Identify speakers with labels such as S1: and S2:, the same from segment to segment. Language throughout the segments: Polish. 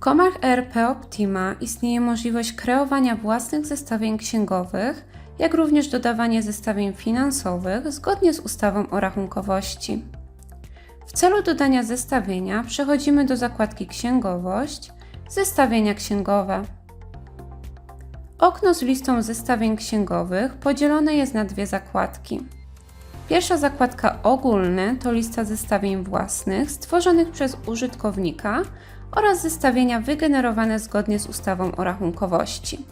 S1: komach ERP Optima istnieje możliwość kreowania własnych zestawień księgowych, jak również dodawanie zestawień finansowych zgodnie z ustawą o rachunkowości. W celu dodania zestawienia przechodzimy do zakładki Księgowość, Zestawienia księgowe. Okno z listą zestawień księgowych podzielone jest na dwie zakładki. Pierwsza zakładka ogólne to lista zestawień własnych stworzonych przez użytkownika oraz zestawienia wygenerowane zgodnie z ustawą o rachunkowości.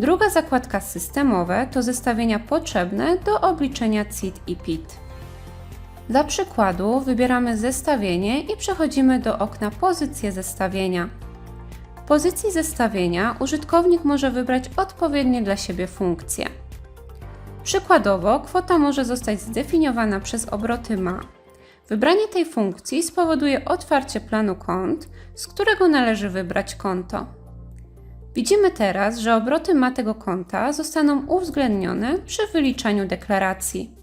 S1: Druga zakładka systemowe to zestawienia potrzebne do obliczenia CIT i PIT. Dla przykładu wybieramy zestawienie i przechodzimy do okna Pozycje zestawienia. W pozycji zestawienia użytkownik może wybrać odpowiednie dla siebie funkcje. Przykładowo, kwota może zostać zdefiniowana przez obroty ma. Wybranie tej funkcji spowoduje otwarcie planu kont, z którego należy wybrać konto. Widzimy teraz, że obroty ma tego konta zostaną uwzględnione przy wyliczaniu deklaracji.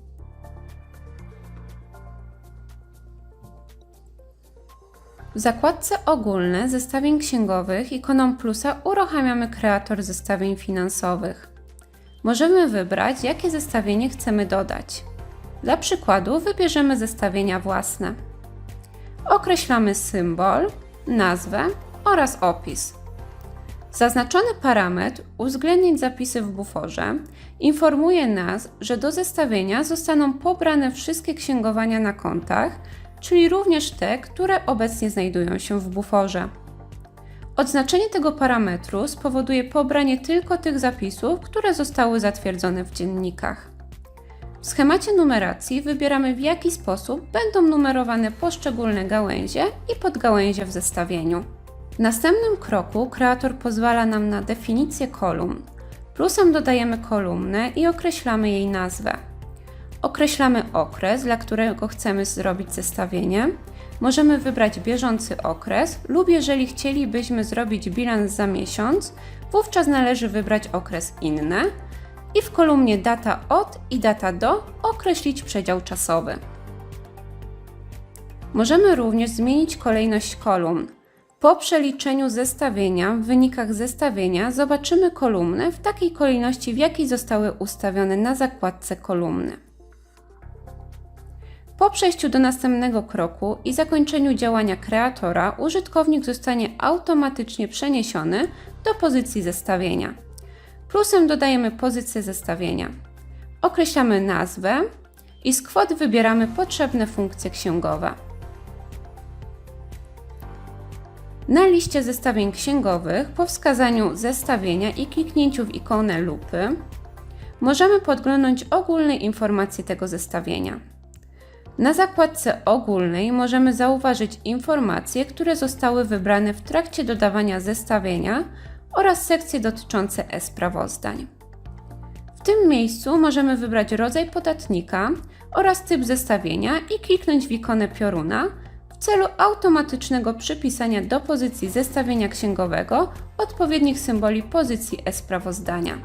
S1: W zakładce Ogólne zestawień księgowych ikoną plusa uruchamiamy kreator zestawień finansowych. Możemy wybrać, jakie zestawienie chcemy dodać. Dla przykładu wybierzemy zestawienia własne. Określamy symbol, nazwę oraz opis. Zaznaczony parametr uwzględnić zapisy w buforze informuje nas, że do zestawienia zostaną pobrane wszystkie księgowania na kontach, czyli również te, które obecnie znajdują się w buforze. Odznaczenie tego parametru spowoduje pobranie tylko tych zapisów, które zostały zatwierdzone w dziennikach. W schemacie numeracji wybieramy w jaki sposób będą numerowane poszczególne gałęzie i podgałęzie w zestawieniu. W następnym kroku kreator pozwala nam na definicję kolumn. Plusem dodajemy kolumnę i określamy jej nazwę. Określamy okres, dla którego chcemy zrobić zestawienie. Możemy wybrać bieżący okres lub jeżeli chcielibyśmy zrobić bilans za miesiąc, wówczas należy wybrać okres inny i w kolumnie data od i data do określić przedział czasowy. Możemy również zmienić kolejność kolumn. Po przeliczeniu zestawienia w wynikach zestawienia zobaczymy kolumny w takiej kolejności, w jakiej zostały ustawione na zakładce kolumny. Po przejściu do następnego kroku i zakończeniu działania kreatora, użytkownik zostanie automatycznie przeniesiony do pozycji zestawienia. Plusem dodajemy pozycję zestawienia. Określamy nazwę i z kwot wybieramy potrzebne funkcje księgowe. Na liście zestawień księgowych po wskazaniu zestawienia i kliknięciu w ikonę lupy możemy podglądnąć ogólne informacje tego zestawienia. Na zakładce ogólnej możemy zauważyć informacje, które zostały wybrane w trakcie dodawania zestawienia oraz sekcje dotyczące e-sprawozdań. W tym miejscu możemy wybrać rodzaj podatnika oraz typ zestawienia i kliknąć w ikonę pioruna w celu automatycznego przypisania do pozycji zestawienia księgowego odpowiednich symboli pozycji e-sprawozdania.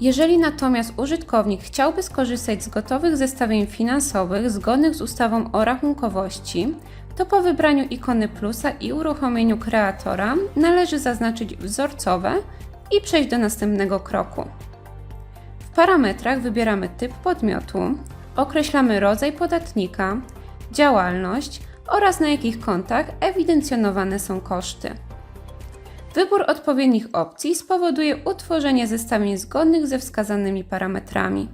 S1: Jeżeli natomiast użytkownik chciałby skorzystać z gotowych zestawień finansowych zgodnych z ustawą o rachunkowości, to po wybraniu ikony plusa i uruchomieniu kreatora należy zaznaczyć wzorcowe i przejść do następnego kroku. W parametrach wybieramy typ podmiotu, określamy rodzaj podatnika, działalność oraz na jakich kontach ewidencjonowane są koszty. Wybór odpowiednich opcji spowoduje utworzenie zestawień zgodnych ze wskazanymi parametrami.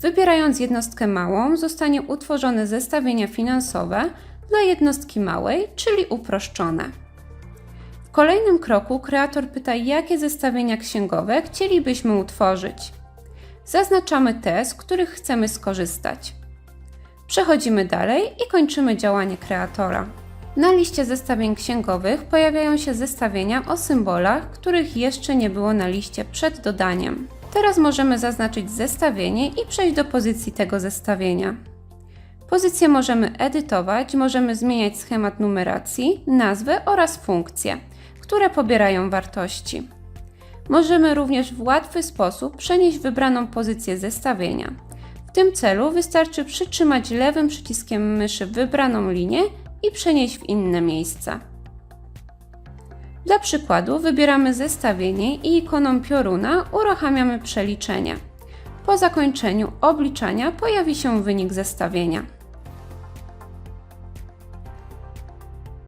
S1: Wybierając jednostkę małą, zostanie utworzone zestawienia finansowe dla jednostki małej, czyli uproszczone. W kolejnym kroku kreator pyta, jakie zestawienia księgowe chcielibyśmy utworzyć. Zaznaczamy te, z których chcemy skorzystać. Przechodzimy dalej i kończymy działanie kreatora. Na liście zestawień księgowych pojawiają się zestawienia o symbolach, których jeszcze nie było na liście przed dodaniem. Teraz możemy zaznaczyć zestawienie i przejść do pozycji tego zestawienia. Pozycję możemy edytować, możemy zmieniać schemat numeracji, nazwę oraz funkcje, które pobierają wartości. Możemy również w łatwy sposób przenieść wybraną pozycję zestawienia. W tym celu wystarczy przytrzymać lewym przyciskiem myszy wybraną linię i przenieść w inne miejsca. Dla przykładu wybieramy zestawienie i ikoną pioruna uruchamiamy przeliczenie. Po zakończeniu obliczania pojawi się wynik zestawienia.